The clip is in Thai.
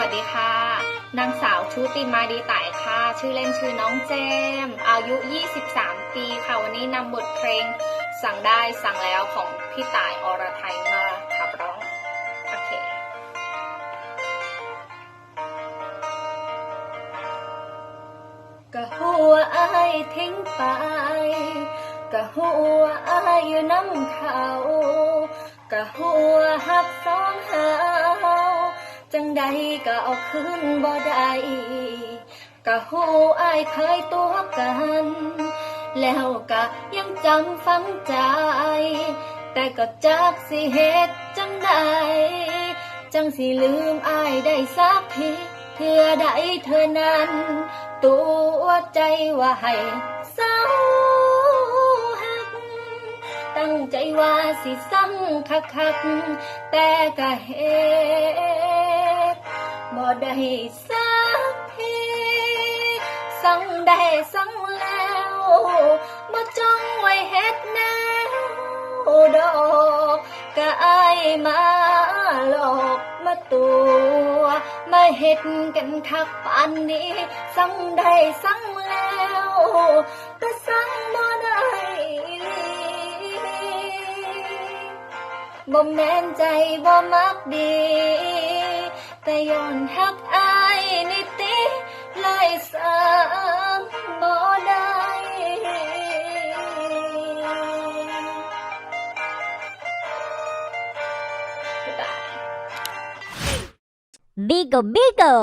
วัสดีค่ะ นางสาวชุติมาดีไต่ายค่ะ ชื่อเล่นชื่อน้องแจม อายุ 23 ปีค่ะ วันนี้นำบทเพลง สั่งได้สั่งแล้วของพี่ต่ายอรไทยมาขับร้อง โอเคก็หัวอายทิ้งไปก็หัวอายอยู่น้ำเขาก็หัว ก็เอาคืนบ่ได้ก็หูอายเคยตัวกัน แล้วก็ยังจำฝังใจ แต่ก็จักสิเหตุจังใดจังสิลืมอายได้สักทีเพื่อใดเธอนั้น ตัวใจว่าให้เศร้าหัก ตั้งใจว่าสิสั่งคักคักแต่ก็เหตุ ได้สักทีสั่งได้สั่งแล้วบ่จ้องไว้เฮ็ดแนวดอกก็อายมาหลอกมาตัวมาเฮ็ดกันคักปานนี้สั่งได้สั่งแล้วก็สั่งบ่ได้บ่แม่นใจบ่มักดี แต่ย้อนฮักอายนิติเลยสั่งบ่ได้ Bigo Bigo